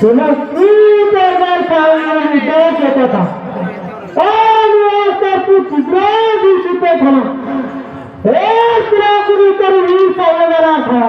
तुला तू दरबार पाहून देत होता आणि आज तर तू तिसऱ्या दिवशी ते झाला हे तुला कुणीतरी ही सावधाना झाला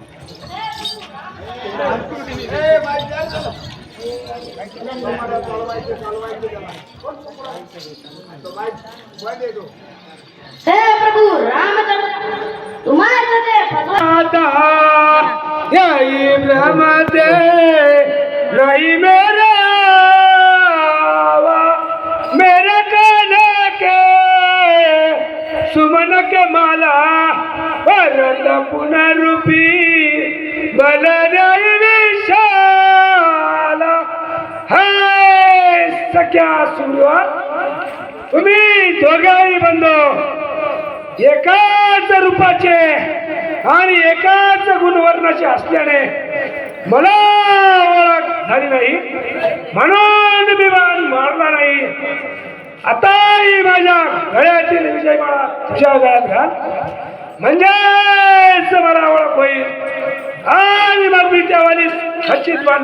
हे प्रभू रामचंद्र तुम्हाला ते भगवान यही भ्रम रही मेरे मेरे कहने के सुमन के माला भरत पुनरुपी। त्या सुरुवात. तुम्ही दोघाही बंधू एकाच रूपाचे आणि एकाच गुणवर्णाचे असल्याने मला ओळख झाली नाही. म्हणून मी बाण मारला नाही. आताही माझ्या गळ्यातील विजयमाळा तुझ्या गळ्यात घाल. म्हणजेच मला ओळख होईल. आणि मग मी त्यावाली खचित बाण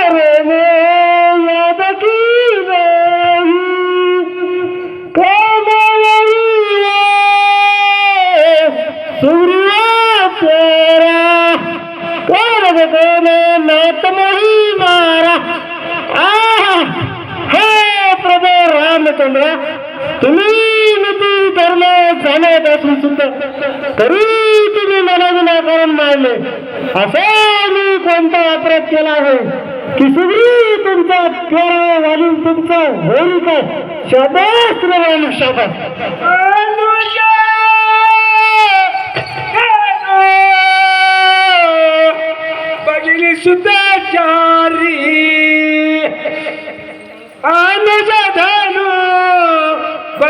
नात मारा. आह हे प्रभू रामचंद्र तुम्ही नीती धर्म जाणत असून सुद्धा तरी तुम्ही मला विनाकारण मारले असं मी कोणता अपराध केला आहे? की सगळी तुमचा प्यारा घालून तुमचं होईल काय शाबास रे माणूस शाबास.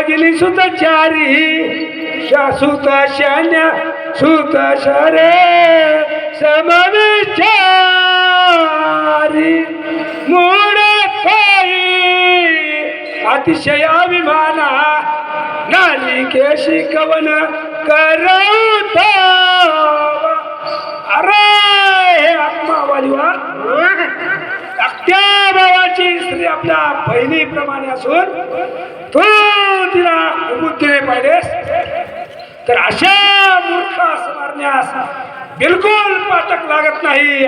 बघिली सुद्धा चारी सुता शान्या सुत शरे समविचारी मूळ अतिशय अभिमाना नालिकेशी कवन करवता. अरे हे आत्मावाली वा. त्या भावाची स्त्री आपल्या बहिणीप्रमाणे असून तू तिला बुद्धीने पाहिजेस तर अशा मूर्खास मारण्यास बिलकुल पाठक लागत नाही.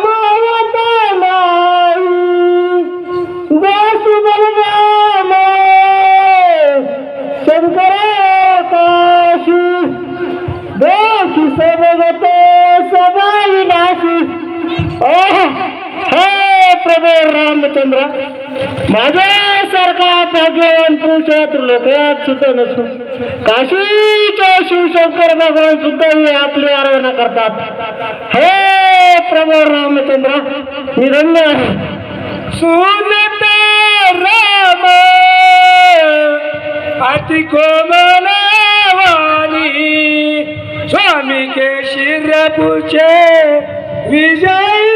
रामचंद्र. माझ्यासारखा भाग्यवान पुरुषात लोकात सुद्धा नसून काशीच्या शिवशंकर भगवान सुद्धा हे आपली आराधना करतात. हे प्रभू रामचंद्र मी धन्य आहे सुनते राम. अति कोमल स्वामी के शिर पूछे विजय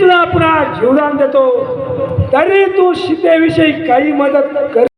तुला पुन्हा जीवदान देतो. तरी तू सीतेविषयी काही मदत कर.